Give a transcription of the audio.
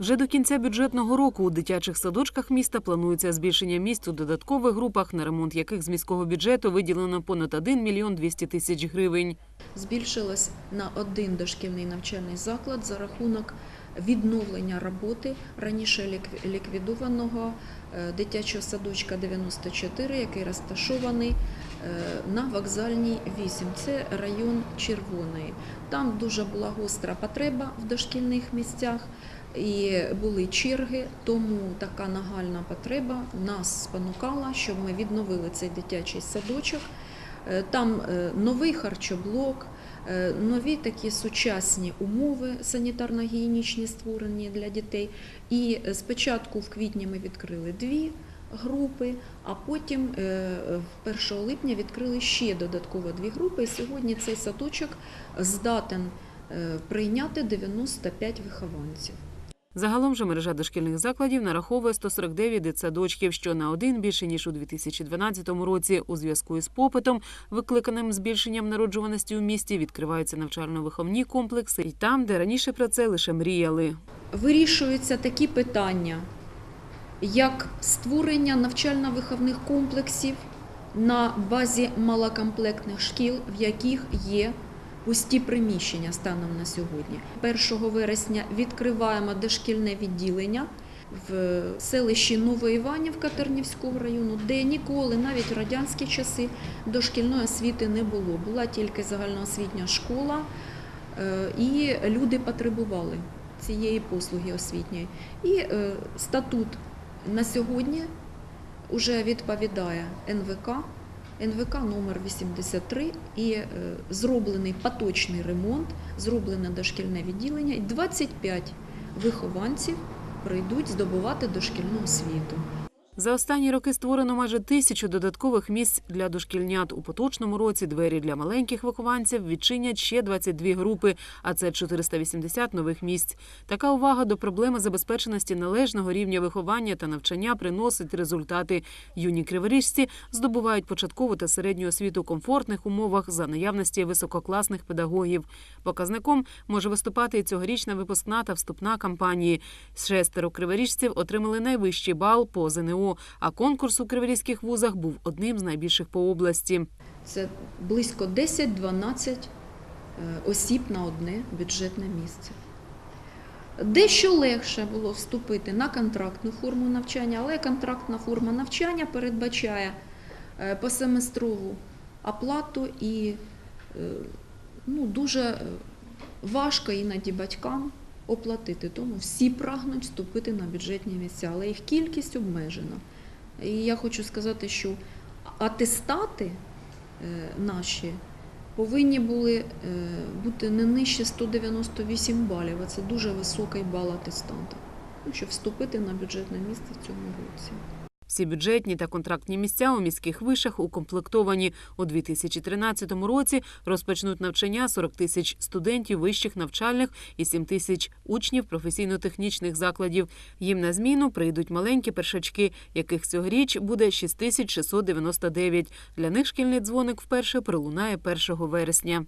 Вже до кінця бюджетного року у дитячих садочках міста планується збільшення місць у додаткових групах, на ремонт яких з міського бюджету виділено понад 1 мільйон 200 тисяч гривень. збільшилась на один дошкільний навчальний заклад за рахунок відновлення роботи раніше ліквідованого е, дитячого садочка 94, який розташований е, на вокзальній 8. Це район Червоної. Там дуже була гостра потреба в дошкільних місцях. І були черги, тому така нагальна потреба нас спонукала, щоб ми відновили цей дитячий садочок. Е, Там новий харчоблок, нові такі сучасні умови санітарно-гігієнічні створені для дітей. І е, спочатку в квітні ми відкрили дві групи, а потім е, 1 липня відкрили ще додатково дві групи. І сьогодні цей садочок здатен е, прийняти 95 вихованців. Загалом же мережа дошкільних закладів нараховує 149 дитсадочків, що на один більше ніж у 2012 році. У зв'язку із попитом, викликаним збільшенням народжуваності у місті, відкриваються навчально-виховні комплекси і там, де раніше про це лише мріяли. вирішуються такі питання, як створення навчально-виховних комплексів на базі малокомплектних шкіл, в яких є пусті приміщення станом на сьогодні. 1 вересня відкриваємо дошкільне відділення в селищі Новоіванівка Тернівського району, де ніколи, навіть в радянські часи, дошкільної освіти не було. Була тільки загальноосвітня школа, е, і люди потребували цієї послуги освітньої. І е, статут на сьогодні вже відповідає НВК, НВК номер 83 і е, зроблений поточний ремонт, зроблене дошкільне відділення, і 25 вихованців прийдуть здобувати дошкільну освіту. За останні роки створено майже тисячу додаткових місць для дошкільнят. У поточному році двері для маленьких вихованців відчинять ще 22 групи, а це 480 нових місць. Така увага до проблеми забезпеченості належного рівня виховання та навчання приносить результати. Юні криворіжці здобувають початкову та середню освіту комфортних умовах за наявності висококласних педагогів. Показником може виступати і цьогорічна випускна та вступна кампанії. Шестеро криворіжців отримали найвищий бал по ЗНО, а конкурс у криворізьких вузах був одним з найбільших по області. Це близько 10-12 е, осіб на одне бюджетне місце. Дещо легше було вступити на контрактну форму навчання, але контрактна форма навчання передбачає е, посеместрову оплату і е, ну, дуже важко іноді батькам оплатити. Тому всі прагнуть вступити на бюджетні місця, але їх кількість обмежена. І я хочу сказати, що атестати е, наші повинні були е, бути не нижче 198 балів, а це дуже високий бал атестанта, щоб вступити на бюджетне місце в цьому році. Всі бюджетні та контрактні місця у міських вишах укомплектовані. У 2013 році розпочнуть навчання 40 тисяч студентів вищих навчальних і 7 тисяч учнів професійно-технічних закладів. Їм на зміну прийдуть маленькі першачки, яких цьогоріч буде 6699. Для них шкільний дзвоник вперше пролунає 1 вересня.